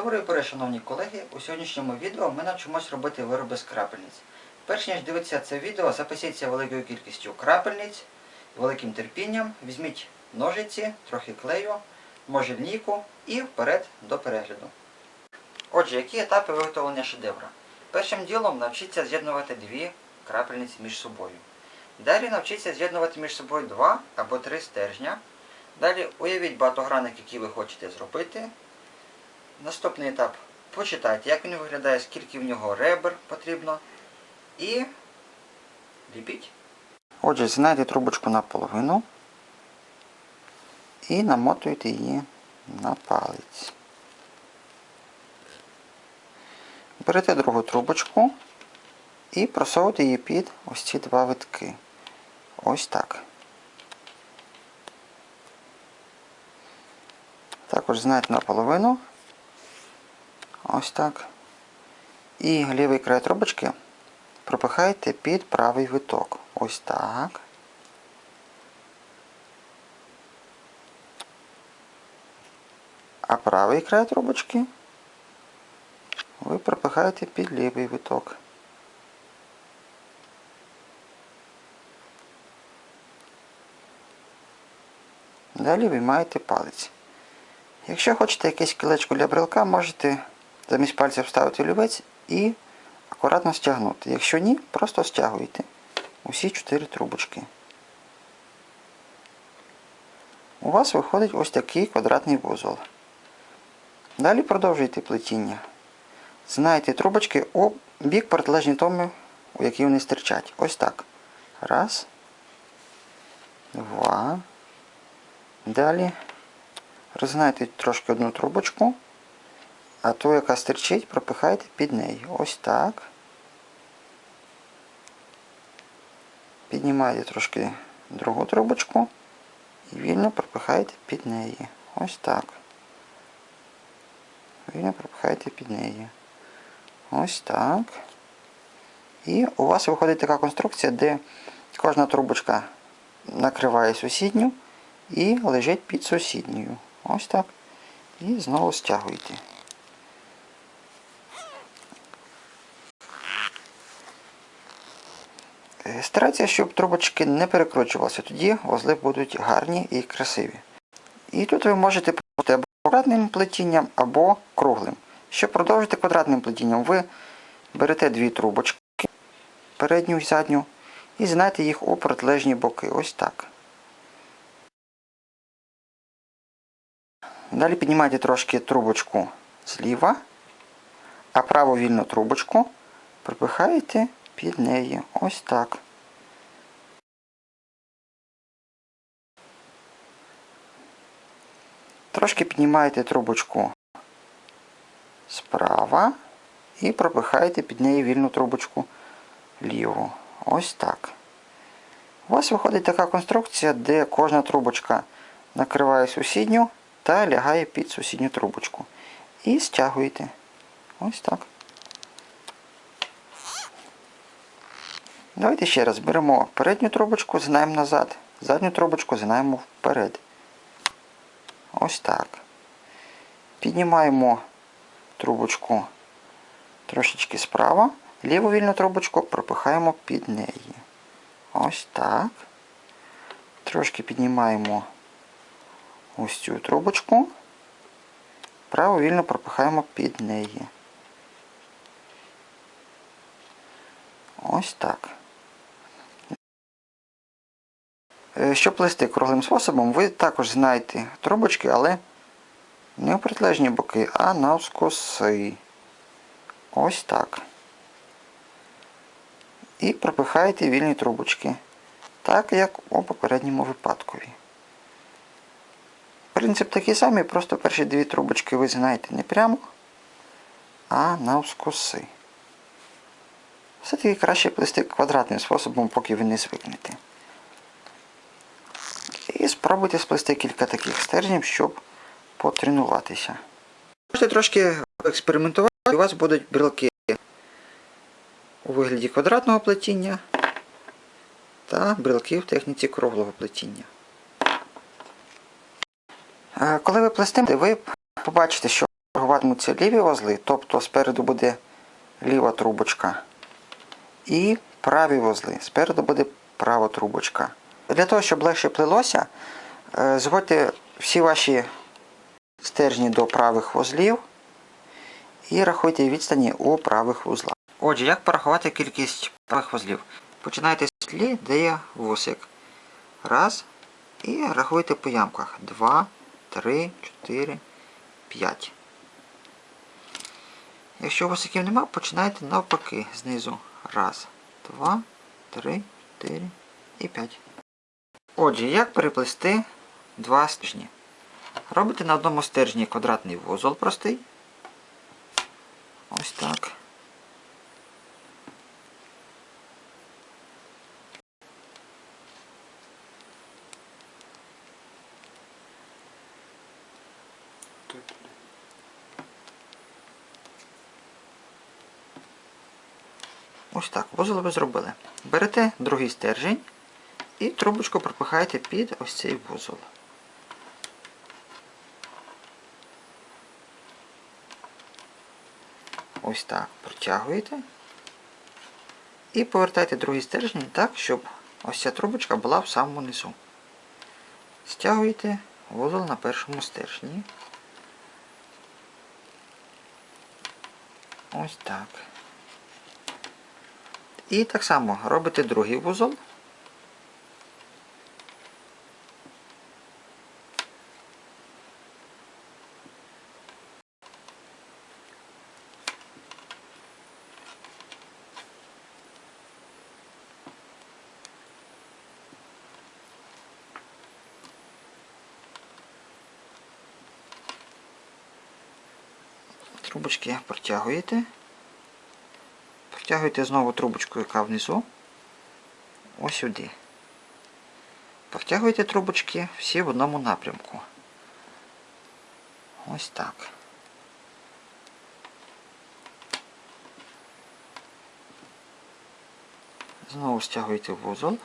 Доброї пори, шановні колеги! У сьогоднішньому відео ми навчимось робити вироби з крапельниць. Перш ніж дивитися це відео, запасіться великою кількістю крапельниць, великим терпінням, візьміть ножиці, трохи клею, може лінійку і вперед до перегляду. Отже, які етапи виготовлення шедевра? Першим ділом навчіться з'єднувати дві крапельниці між собою. Далі навчіться з'єднувати між собою два або три стержня. Далі уявіть багатогранник, який ви хочете зробити. Наступний етап. Почитайте, як він виглядає, скільки в нього ребер потрібно. І ліпіть. Отже, знайдете трубочку наполовину і намотуєте її на палець. Берете другу трубочку і просовуєте її під ось ці два витки. Ось так. Також знаєте наполовину. Ось так. І лівий край трубочки пропихаєте під правий виток. Ось так. А правий край трубочки ви пропихаєте під лівий виток. Далі виймаєте палець. Якщо хочете якесь кілечко для брелка, можете замість пальця вставити олівець і акуратно стягнути. Якщо ні, просто стягуєте усі чотири трубочки. У вас виходить ось такий квадратний вузол. Далі продовжуйте плетіння. Знаєте трубочки у бік протилежні тому, у який вони стирчать. Ось так. Раз. Два. Далі розгинайте трошки одну трубочку, а ту, яка стирчить, пропихайте під неї. Ось так. Піднімайте трошки другу трубочку і вільно пропихайте під неї. Ось так. Вільно пропихайте під неї. Ось так. І у вас виходить така конструкція, де кожна трубочка накриває сусідню і лежить під сусідньою. Ось так. І знову стягуйте. Старайтеся, щоб трубочки не перекручувалися, тоді вузли будуть гарні і красиві. І тут ви можете пробувати або квадратним плетінням, або круглим. Щоб продовжити квадратним плетінням, ви берете дві трубочки, передню і задню, і згинаєте їх у протилежні боки. Ось так. Далі піднімайте трошки трубочку зліва, а праву вільну трубочку пропихаєте під неї. Ось так. Трошки піднімаєте трубочку справа і пропихаєте під неї вільну трубочку ліву. Ось так. У вас виходить така конструкція, де кожна трубочка накриває сусідню та лягає під сусідню трубочку. І стягуєте. Ось так. Давайте ще раз беремо передню трубочку, згинаємо назад, задню трубочку згинаємо вперед. Ось так. Піднімаємо трубочку трошечки справа, ліву вільну трубочку пропихаємо під неї. Ось так. Трошки піднімаємо ось цю трубочку, праву вільно пропихаємо під неї. Ось так. Щоб плести круглим способом, ви також знаєте трубочки, але не у протилежні боки, а навскоси. Ось так. І пропихаєте вільні трубочки, так як у попередньому випадкові. Принцип такий самий, просто перші дві трубочки ви знаєте не прямо, а навскоси. Все-таки краще плести квадратним способом, поки ви не звикнете. І спробуйте сплести кілька таких стержнів, щоб потренуватися. Можете трошки експериментувати, у вас будуть брелки у вигляді квадратного плетіння та брелки в техніці круглого плетіння. Е, Коли ви плестите, ви побачите, що торгуватимуться ліві вузли, тобто спереду буде ліва трубочка. І праві вузли. Спереду буде права трубочка. Для того, щоб легше плелося, е, зводьте всі ваші стержні до правих вузлів і рахуйте відстані у правих вузлах. Отже, як порахувати кількість правих вузлів? Починайте з тлі, де є вусик. Раз. І рахуйте по ямках. Два, три, чотири, п'ять. Якщо вусиків нема, починайте навпаки знизу. Раз, два, три, чотири і п'ять. Отже, як переплести два стержні? Робите на одному стержні квадратний вузол простий. Ось так. Ось так, вузол ви зробили. Берете другий стержень і трубочку пропихаєте під ось цей вузол. Ось так протягуєте. І повертайте другий стержень так, щоб ось ця трубочка була в самому низу. Стягуєте вузол на першому стержні. Ось так. І так само робите другий вузол. Трубочки протягуєте. Протягуєте знову трубочку, яка внизу. Ось сюди. Протягуєте трубочки всі в одному напрямку. Ось так. Знову стягуєте вузол.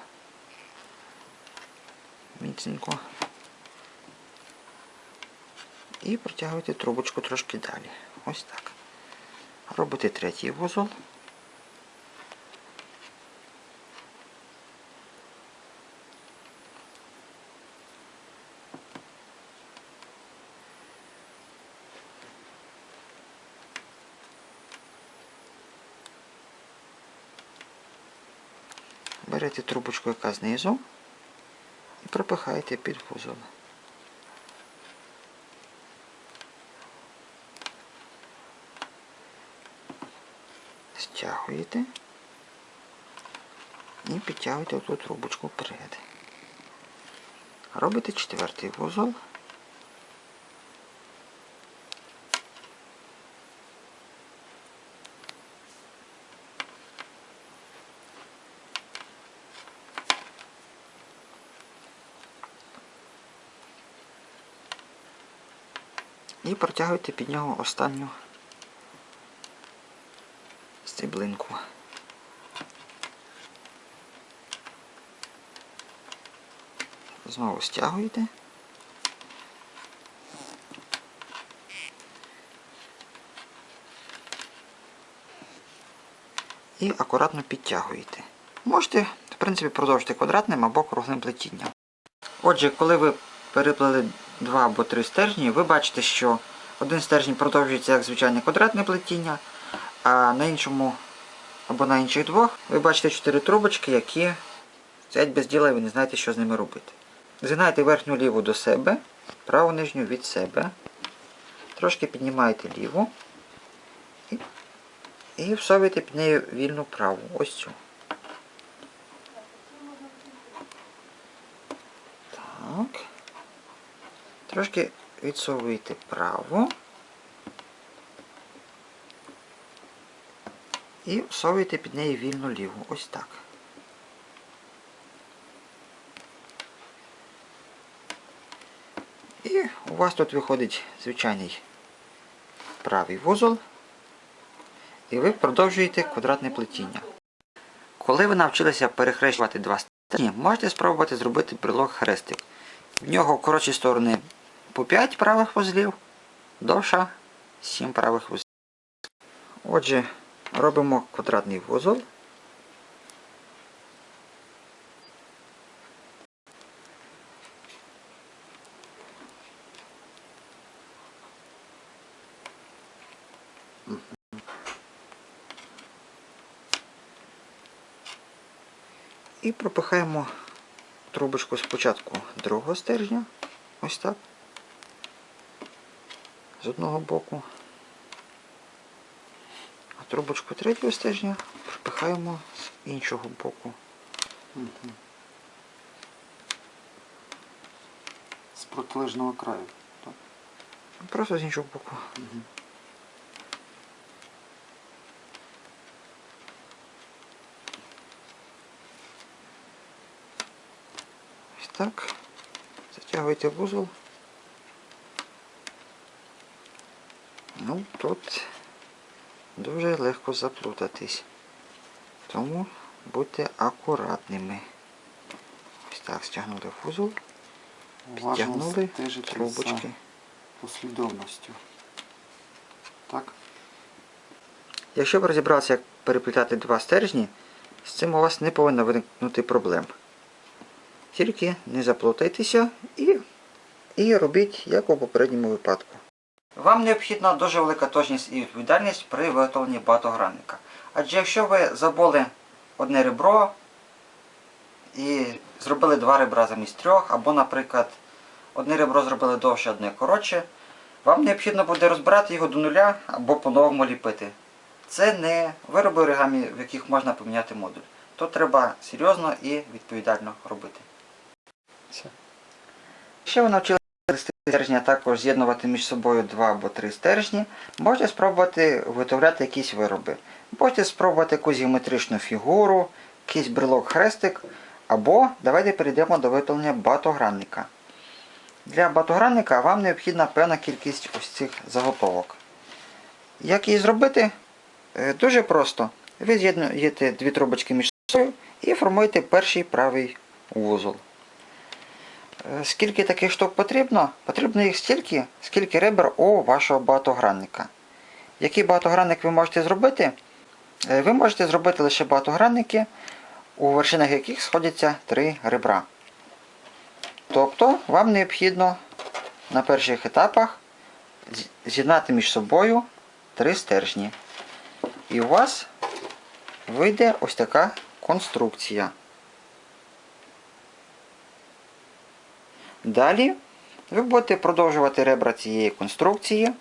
Міцненько. І протягуєте трубочку трошки далі. Ось так. Робите третій вузол. Берете трубочку, яка знизу, і пропихаєте під вузол. Стягуєте і підтягуєте оту трубочку вперед. Робите четвертий вузол. І протягуйте під нього останню стеблинку. Знову стягуєте. І акуратно підтягуєте. Можете, в принципі, продовжити квадратним або круглим плетінням. Отже, коли ви переплели два або три стержні, ви бачите, що один стержень продовжується як звичайне квадратне плетіння, а на іншому або на інших двох ви бачите чотири трубочки, які стоять без діла і ви не знаєте, що з ними робити. Згинайте верхню ліву до себе, праву нижню від себе. Трошки піднімаєте ліву і, і всовуєте під нею вільну праву. Ось цю. Так. Трошки відсовуєте праву. І всовуєте під неї вільну ліву. Ось так. І у вас тут виходить звичайний правий вузол. І ви продовжуєте квадратне плетіння. Коли ви навчилися перехрещувати два стержні, можете спробувати зробити брелок хрестик. В нього коротші сторони по 5 правих вузлів, довша 7 правих вузлів. Отже, робимо квадратний вузол. І пропихаємо трубочку спочатку другого стержня. Ось так. З одного боку. Трубочку третього стержня пропихаємо з іншого боку. З протилежного краю. Так? Просто з іншого боку. Ось так. Затягуйте вузол. Ну, тут дуже легко заплутатись. Тому будьте акуратними. Ось так, стягнули вузол, підтягнули трубочки. послідовністю. Так? Якщо ви розібралися, як переплітати два стержні, з цим у вас не повинно виникнути проблем. Тільки не заплутайтеся і, і робіть, як у попередньому випадку. Вам необхідна дуже велика точність і відповідальність при виготовленні багатогранника. Адже якщо ви забули одне ребро і зробили два ребра замість трьох, або, наприклад, одне ребро зробили довше, одне коротше, вам необхідно буде розбирати його до нуля або по-новому ліпити. Це не вироби оригамі, в яких можна поміняти модуль. Тут треба серйозно і відповідально робити. Все. Якщо ви навчилися листи стержня, також з'єднувати між собою два або три стержні, можете спробувати виготовляти якісь вироби. Можете спробувати якусь геометричну фігуру, якийсь брелок-хрестик, або давайте перейдемо до виготовлення батогранника. Для батогранника вам необхідна певна кількість ось цих заготовок. Як її зробити? Е, Дуже просто. Ви з'єднуєте дві трубочки між собою і формуєте перший правий вузол. Е, Скільки таких штук потрібно? Потрібно їх стільки, скільки ребер у вашого багатогранника. Який багатогранник ви можете зробити? Е, Ви можете зробити лише багатогранники, у вершинах яких сходяться три ребра. Тобто вам необхідно на перших етапах з'єднати між собою три стержні. І у вас вийде ось така конструкція. Далі ви будете продовжувати ребра цієї конструкції,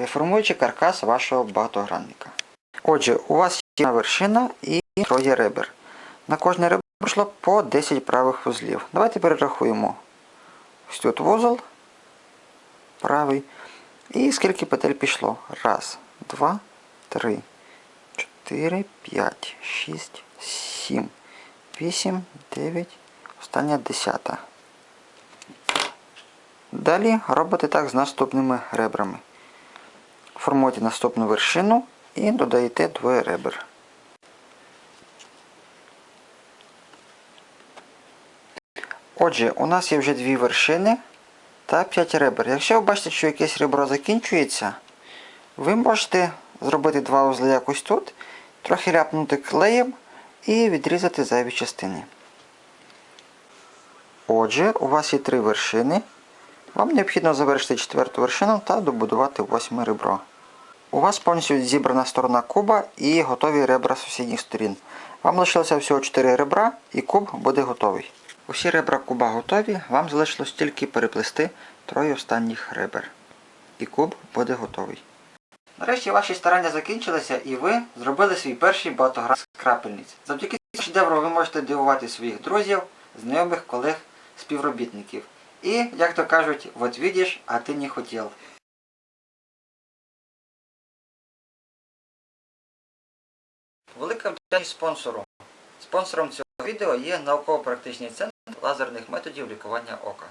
е, формуючи каркас вашого багатогранника. Отже, у вас є вершина і троє ребер. На кожне ребро пройшло по 10 правих вузлів. Давайте перерахуємо. Ось тут вузол правий. І скільки петель пішло? Раз, два, три, чотири, п'ять, шість, сім, вісім, дев'ять, остання десята. Далі робите так з наступними ребрами. Формуєте наступну вершину і додаєте двоє ребер. Отже, у нас є вже дві вершини та 5 ребер. Якщо ви бачите, що якесь ребро закінчується, ви можете зробити два узли якось тут, трохи ляпнути клеєм і відрізати зайві частини. Отже, у вас є три вершини. Вам необхідно завершити четверту вершину та добудувати восьме ребро. У вас повністю зібрана сторона куба і готові ребра сусідніх сторін. Вам лишилося всього 4 ребра і куб буде готовий. Усі ребра куба готові, вам залишилось тільки переплести троє останніх ребер. І куб буде готовий. Нарешті ваші старання закінчилися і ви зробили свій перший багатогранник з крапельниць. Завдяки шедевру ви можете дивувати своїх друзів, знайомих, колег, співробітників. І, як то кажуть, от видиш, а ти не хотів. Велика вдячність спонсору. Спонсором цього відео є науково-практичний центр лазерних методів лікування ока.